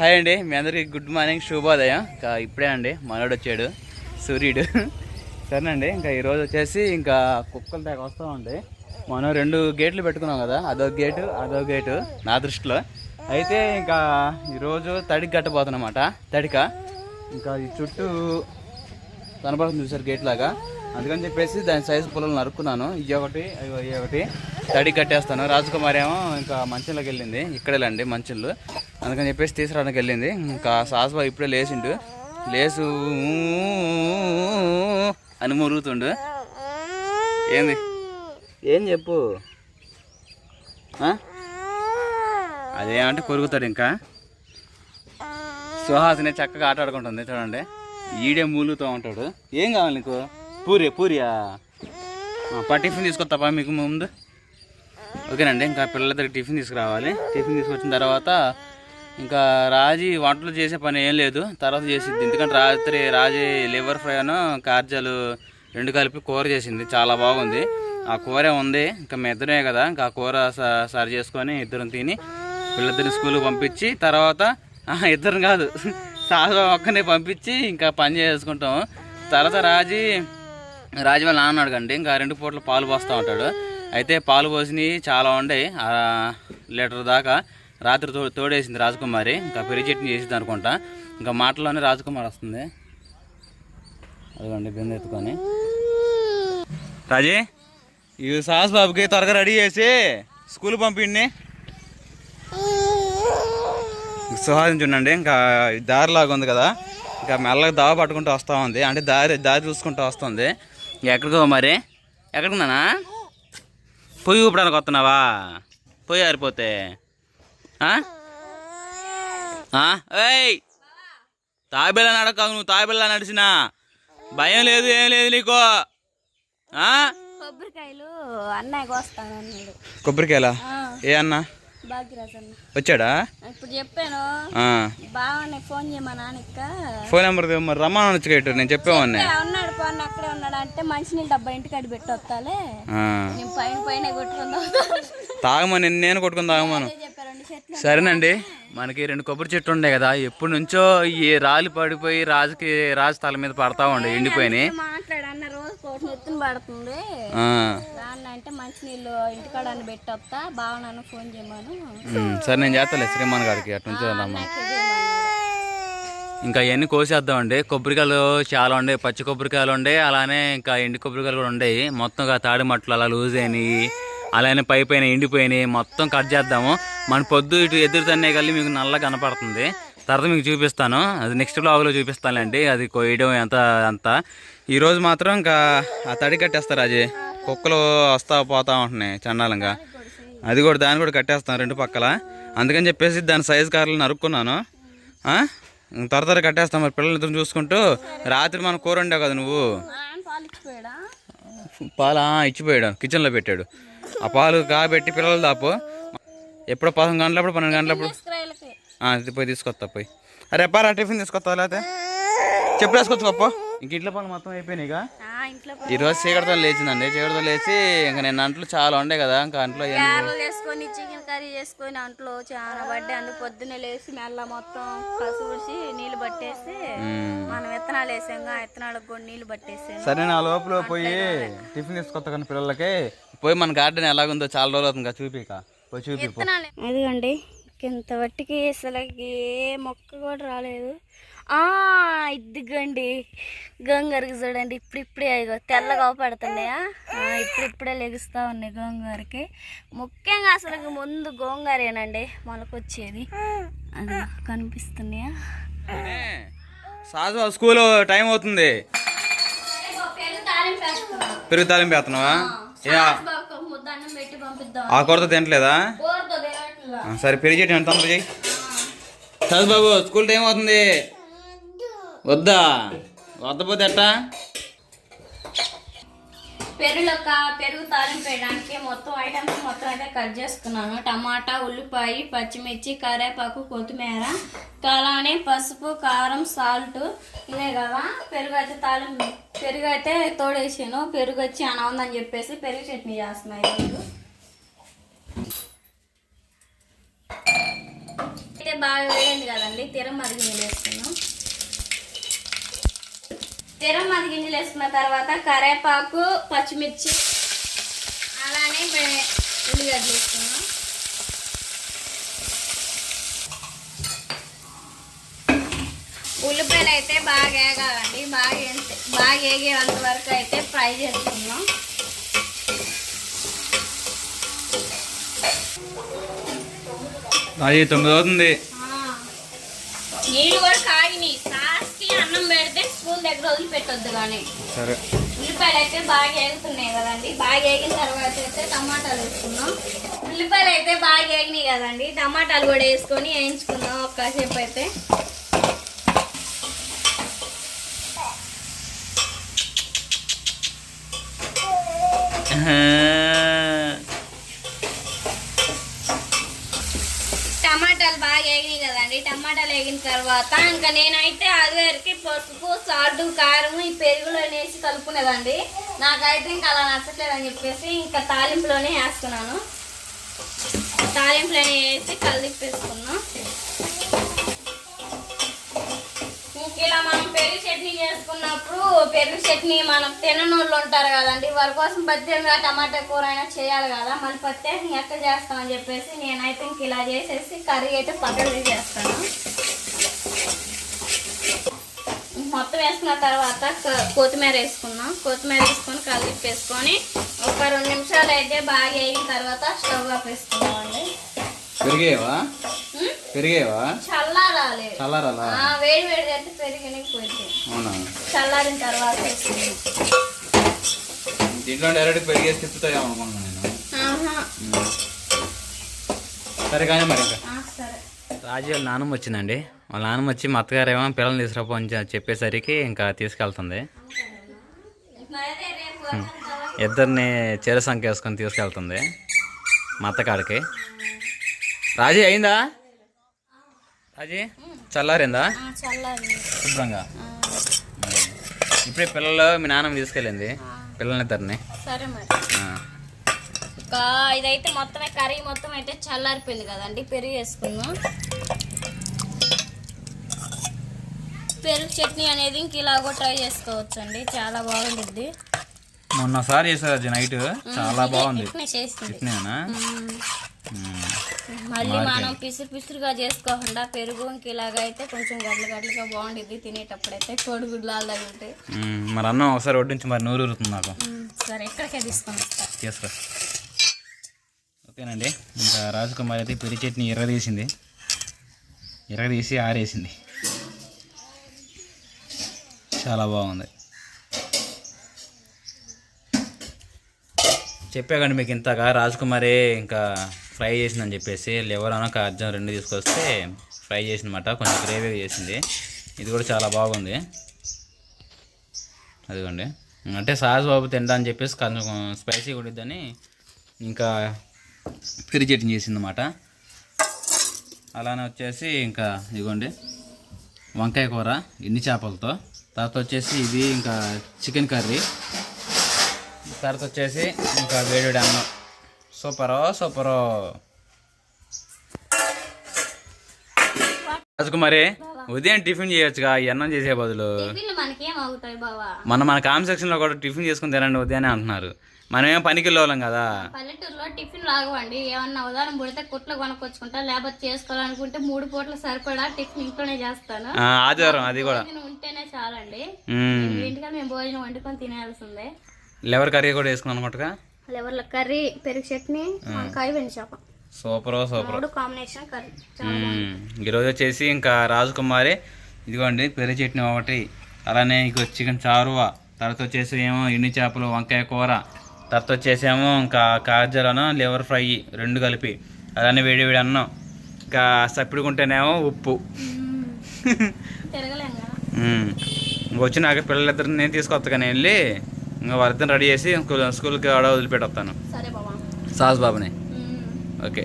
Hi అండి మీ అందరికి good morning శుభోదయం. ఇంకా ఇప్పుడే అండి మనోడు వచ్చాడు సూర్యుడు. సరేనండి ఇంకా ఈరోజు వచ్చేసి ఇంకా కుక్కలు దాకా వస్తామండి మనం రెండు గేట్లు పెట్టుకున్నాం కదా అదో గేటు అదో గేటు నా దృష్టిలో. అయితే ఇంకా ఈరోజు తడికి కట్టబోతున్నమాట తడిక. ఇంకా ఈ చుట్టూ కనబడుతుంది చూసారు గేట్ లాగా అందుకని చెప్పేసి దాని సైజు పొలం నరుక్కున్నాను. ఇది ఒకటి అవి ఒకటి. తడి కట్టేస్తాను. రాజకుమారి ఏమో ఇంకా మంచంలోకి వెళ్ళింది. ఇక్కడేలండి మంచంలో అందుకని చెప్పేసి తీసుకురావడానికి వెళ్ళింది. ఇంకా సాసుబా ఇప్పుడే లేచిండు. లేసు అని మురుగుతుండు. ఏంది? ఏం చెప్పు? అదేమంటే కొరుకుతాడు ఇంకా. సుహాసిని చక్కగా ఆట ఆడుకుంటుంది చూడండి. ఈడే మూలుగుతూ ఉంటాడు. ఏం కావాలి నీకు? పూరి పూరియా? టిఫిన్ తీసుకొస్తాపా మీకు ముందు? ఓకేనండి ఇంకా పిల్లల టిఫిన్ తీసుకురావాలి. టిఫిన్ తీసుకొచ్చిన తర్వాత ఇంకా రాజీ వంటలు చేసే పని ఏం లేదు. తర్వాత చేసింది ఎందుకంటే రాత్రి రాజీ లివర్ ఫ్రైను కార్జాలు రెండు కలిపి కూర చేసింది. చాలా బాగుంది. ఆ కూర ఉంది. ఇంకా మీ కదా. ఇంకా ఆ కూర స- సరి చేసుకొని ఇద్దరం తిని పిల్లలిద్దరిని స్కూల్కి పంపించి తర్వాత ఇద్దరం కాదు. సాగు ఒక్కనే పంపించి ఇంకా పని చేసుకుంటాం. తర్వాత రాజీ రాజీ వాళ్ళ నాన్న అడగండి. ఇంకా రెండు పూట్ల పాలు పోస్తూ ఉంటాడు. అయితే పాలు పోసినవి చాలా ఉన్నాయి ఆ, లీటర్ దాకా రాత్రి తో తోడేసింది రాజకుమారి. ఇంకా పెరిగి చట్నీ చేసింది అనుకుంటా. ఇంకా మాటలోనే రాజకుమారి వస్తుంది. అదిగోండి బిందె ఎత్తుకొని. రాజీ ఈ సాస్ బాబుకి త్వరగా రెడీ చేసి స్కూల్ పంపిండి. సుహాసం చూడండి ఇంకా దారిలాగా ఉంది కదా. ఇంకా మెల్లగా దావ పట్టుకుంటూ వస్తూ ఉంది. అంటే దారి దారి చూసుకుంటూ వస్తుంది. ఎక్కడికో మరి? ఎక్కడికున్నానా పొయ్యి ఊపడానికి వస్తున్నావా? పొయ్యి ఆరిపోతే. ఆ? ఆ? ఏయ్! తాబేలా నడక నువ్వు తాబేలా నడిచినా. భయం లేదు ఏం లేదు నీకు? కొబ్బరికాయలు అన్నయ్యకి వస్తాను అన్నాడు కొబ్బరికాయలా ఏ అన్న? వచ్చాడా? ఇప్పుడు చెప్పాను. ఆ. బావని ఫోన్ చేయమా నాన్నక్క. ఫోన్ నెంబర్ మరి రమ్మని వచ్చి నేను చెప్పేవాడిని. ఉన్నాడు పోన్న అక్కడే ఉన్నాడు అంటే మంచినీళ్ళు డబ్బా ఇంటికి అడి పెట్టి వస్తాలే. నేను పైన పైన కొట్టుకుందాం తాగమని నేను కొట్టుకుని తాగమను. సరేనండి. మనకి రెండు కొబ్బరి చెట్లు ఉండే కదా ఎప్పటి నుంచో ఈ రాళ్ళు పడిపోయి రాజుకి రాజు తల మీద పడతా ఉండే ఎండిపోయినాయి. నెత్తిన పడుతుంది. ఆ. రాన్న అంటే మంచినీళ్ళు ఇంటికాడ అని పెట్టి వస్తా. బావ నన్ను ఫోన్ చేయమను. ఉమ్, సరే నేను చేస్తాలే శ్రీమాన్ గారికి. అటు నుంచి. ఇంకా ఇవన్నీ కోసేద్దామండి. కొబ్బరికాయలు చాలా ఉండే పచ్చి కొబ్బరికాయలు ఉండే అలానే ఇంకా ఎండి కొబ్బరికాయలు కూడా ఉండేవి మొత్తం తాడి మట్టలు అలా లూజ్ అయినాయి. అలానే పై పైన ఎండిపోయినాయి. మొత్తం కట్ చేద్దాము. మన పొద్దు ఇటు ఎదురు తన్నే కలిసి మీకు నల్ల కనపడుతుంది. తర్వాత మీకు చూపిస్తాను. అది నెక్స్ట్ బ్లాగ్లో చూపిస్తానులేండి. అది కొయ్యడం ఎంత అంతా. ఈరోజు మాత్రం ఇంకా ఆ తడి కట్టేస్తారు అది కుక్కలు వస్తా పోతా ఉంటున్నాయి చండాలంగా. అది కూడా దాన్ని కూడా కట్టేస్తాను రెండు పక్కల. అందుకని చెప్పేసి దాని సైజు కార్లు నరుక్కున్నాను. త్వర త్వర కట్టేస్తాం మరి పిల్లలిద్దరం చూసుకుంటూ. రాత్రి మనం కూర వండావు కదా నువ్వు? పాలు? ఇచ్చిపోయాడు. కిచెన్లో పెట్టాడు. ఆ పాలు కాబెట్టి పిల్లలు దాపు. ఎప్పుడో పదకొండు గంటలప్పుడు పన్నెండు గంటలప్పుడు పోయి తీసుకొస్తా పోయి. అరే పారా టిఫిన్ తీసుకొస్తావా లేకపోతే చెప్పు వేసుకోవచ్చు గొప్ప. ఇంక ఇంట్లో పనులు మొత్తం అయిపోయినాయి ఇక? ఆ, ఇంట్లో ఈరోజు చీకటితో లేచిందండి. చీకటితో లేచి ఇంకా నేను అంట్లు చాలా ఉండే కదా ఇంకా అంట్లో చేసుకొని చికెన్ కర్రీ చేసుకొని అంట్లో చాలా పడ్డాయి. అందుకు పొద్దున్నే లేచి మెల్ల మొత్తం కసుడిచి నీళ్ళు పట్టేసి. మనం విత్తనాలు వేసాంగా ఆ విత్తనాలకు కూడా నీళ్ళు పట్టేసాను సరే నా లోపల పోయి టిఫిన్ తీసుకొస్తా కానీ పిల్లలకి. పోయి మన గార్డెన్ ఎలాగుందో చాలా రోజులు అవుతుంది చూపిక పోయి చూపి అదిగండి. ఇంత వట్టికి అసలుకి ఏ మొక్క కూడా రాలేదు. ఆ ఇదిగండి. గోంగూరకి చూడండి. ఇప్పుడు ఇప్పుడే అదిగో తెల్లగా పడుతున్నాయా ఇప్పుడు ఇప్పుడే లెగుస్తూ ఉన్నాయి గోంగూరకి. ముఖ్యంగా అసలు ముందు గోంగూరేనండి మొలకొచ్చేది. అది కనిపిస్తున్నాయా? సాజు స్కూల్ టైం అవుతుంది. పెరుగు తాలింపు వేస్తున్నావా? ఏ ఆ- దండం పెట్టి పంపిద్దాం. ఆ కొరత తినట్లేదా? సరే పెరిగి చేయటం ఎంత ఉంది చదువు బాబు స్కూల్ టైం అవుతుంది. వద్దా? వద్దపోతే ఎట్టా? పెరుగులో కా పెరుగు తాలింపు వేయడానికి మొత్తం ఐటమ్స్ మొత్తం అయితే కట్ చేసుకున్నాను. టమాటా ఉల్లిపాయ పచ్చిమిర్చి కరివేపాకు కొత్తిమీర అలానే పసుపు కారం సాల్ట్ ఇవే కదా పెరుగు అయితే తాలింపు పెరుగు అయితే తోడేసాను. పెరుగు వచ్చి అన చెప్పేసి పెరుగు చట్నీ చేస్తున్నాయి అయితే బాగా వేయండి కదండి. స్థిరం అది గింజలు వేసుకున్నాం స్థిరం అది గింజలు వేసుకున్న తర్వాత కరేపాకు పచ్చిమిర్చి అలానే ఉల్లిగడ్డలు వేసుకున్నాం ఉల్లిపాయలు అయితే బాగా వేగాలండి. బాగా బాగా వేగేంత వరకు అయితే ఫ్రై చేసుకున్నాం అది తొమ్మిది అవుతుంది. నీళ్ళు కూడా అన్నం పెడితే స్పూన్ దగ్గర వదిలిపెట్టొద్దు కానీ. సరే. ఉల్లిపాయలు అయితే బాగా కదండి. బాగా తర్వాత అయితే టమాటాలు వేసుకున్నాం ఉల్లిపాయలు అయితే బాగా వేగినాయి కదండి. టమాటాలు కూడా వేసుకొని వేయించుకుందాం ఒక్కసేపు అయితే. టమాటాలు బాగా వేగినాయి కదండి టమాటాలు వేగిన తర్వాత ఇంకా నేనైతే అదివరకు పసుపు సాల్ట్ కారం ఈ పెరుగులో వేసి కలుపుకునేదండి నాకైతే ఇంకా అలా నచ్చట్లేదని చెప్పేసి ఇంకా తాలింపులోనే వేస్తున్నాను. తాలింపులోనే వేసి కలిపేసుకున్నాం. ఇంక ఇలా మనం పెరుగు చట్నీ చేసుకున్నప్పుడు పెరుగు చట్నీ మనం తిననోళ్ళు ఉంటారు కదండి వాళ్ళ కోసం ప్రత్యేకంగా టమాటా కూర అయినా చేయాలి కదా. మళ్ళీ ప్రత్యేకంగా ఎక్కడ చేస్తామని చెప్పేసి నేనైతే ఇంక ఇలా చేసేసి కర్రీ అయితే పక్కన చేస్తాను మొత్తం వేసుకున్న తర్వాత కొత్తిమీర వేసుకున్నాం కొత్తిమీర వేసుకొని కలిపి వేసుకొని ఒక రెండు నిమిషాలు అయితే బాగా వేగిన తర్వాత స్టవ్ ఆఫ్ వేసుకున్నామండి పెరిగేవా? పెరిగేవా? చల్లారాలి. చల్లారాలా? వేడి వేడి అయితే పెరిగిన పోయింది అవునా? చల్లారిన తర్వాత దీంట్లో డైరెక్ట్ పెరిగేసి తిప్పుతాయేమో అనుకున్నాను నేను. సరే కానీ మరి ఇంకా. రాజు వాళ్ళ నాన్నమ్మ వచ్చిందండి. వాళ్ళ నాన్నమ్మ వచ్చి మా అత్తగారు ఏమో పిల్లల్ని తీసుకురాపో అని చెప్పేసరికి ఇంకా తీసుకెళ్తుంది. ఇద్దరిని చీర సంఖ్య వేసుకొని తీసుకెళ్తుంది మా అత్తకాడికి రాజీ అయిందా? రాజీ చల్లారిందా? శుభ్రంగా. ఇప్పుడే పిల్లలు మీ నాన్నమ్మ తీసుకెళ్ళింది. పిల్లలిద్దరిని సరే ఇంకా ఇదైతే మొత్తమే కర్రీ మొత్తం అయితే చల్లారిపోయింది కదండి పెరుగు వేసుకుందాం. పెరుగు చట్నీ అనేది ఇంక ఇలాగో ట్రై చేసుకోవచ్చండి చాలా బాగుంటుంది మొన్నసారి చేశారు అది నైట్ చాలా బాగుంది. మళ్ళీ మనం పిసురు పిసురుగా చేసుకోకుండా పెరుగు ఇంక ఇలాగైతే కొంచెం గడ్ల గడ్లగా బాగుండిద్ది తినేటప్పుడైతే కోడిగుడ్లు అలాగే ఉంటాయి మరి అన్నం ఒకసారి వడ్డించి మరి నూరు ఊరుతుంది నాకు. సరే ఎక్కడికే తీసుకొని తీసుకురా. ఓకేనండి. ఇంకా రాజకుమారి అయితే పెరి చట్నీ ఎర్రదీసింది. ఎర్రదీసి ఆరేసింది. చాలా బాగుంది. చెప్పాకండి మీకు ఇంతగా రాజకుమారి ఇంకా ఫ్రై చేసిందని చెప్పేసి లివర్ అనక అర్జున్ రెండు తీసుకొస్తే ఫ్రై చేసిందన్నమాట. కొంచెం గ్రేవీ చేసింది. ఇది కూడా చాలా బాగుంది. అదిగోండి. అంటే సాహస్ బాబు తింటా అని చెప్పేసి కొంచెం స్పైసీ ఉండిద్దని ఇంకా పెరి చట్నీ చేసిందన్నమాట. అలానే వచ్చేసి ఇంకా ఇదిగోండి వంకాయ కూర ఎన్ని చేపలతో. తర్వాత వచ్చేసి ఇది ఇంకా చికెన్ కర్రీ. తర్వాత వచ్చేసి ఇంకా వేడి అన్నం. సూపరో సూపరో. రాజకుమారి ఉదయం టిఫిన్ చేయొచ్చుగా ఈ అన్నం చేసే బదులు. మనకేం అవుతాయి బావా? మన మన కామెంట్ సెక్షన్లో కూడా టిఫిన్ చేసుకుని తినండి ఉదయాన్నే అంటున్నారు. మనమేం పనికి వెళ్ళేవాళ్ళం కదా? పల్లెటూరులో టిఫిన్ లాగవండి. ఏమన్నా ఉదాహరణ పుడితే కుట్లు కొనుక్కొచ్చుకుంటా లేకపోతే చేసుకోవాలనుకుంటే మూడు పూట్ల సరిపడా టిఫిన్ ఇంట్లోనే చేస్తాను. ఆ, ఆదివారం అది కూడా. భోజనం ఉంటేనే చాలండి. మ్మ్. ఇంటిగా మేము భోజనం వండుకొని తినేయాల్సిందే. లెవర్ కర్రీ కూడా వేసుకున్నాను అనమాటగా లెవర్ల కర్రీ పెరుగు చట్నీ వంకాయ వెండి చేప. Super super. మూడు కాంబినేషన్ కర్రీ. ఈరోజు వచ్చేసి ఇంకా రాజకుమారి ఇదిగోండి పెరుగు చట్నీ ఒకటి. అలానే ఇంకో చికెన్ చారువ. తర్వాత వచ్చేసి ఏమో ఎండు చేపలు వంకాయ కూర. తర్వాత వచ్చేసి ఏమో ఇంకా కాజలను లివర్ ఫ్రై రెండు కలిపి. అలానే వేడి వేడి అన్నం. ఇంకా సప్పిడుకుంటేనేమో ఉప్పు. వచ్చినాక పిల్లలిద్దరిని నేను తీసుకొస్తా కానీ వెళ్ళి ఇంకా వాళ్ళిద్దరిని రెడీ చేసి స్కూల్ స్కూల్కి ఆడ వదిలిపెట్టి వస్తాను సరే బాబా. సాస్ బాబుని. ఓకే.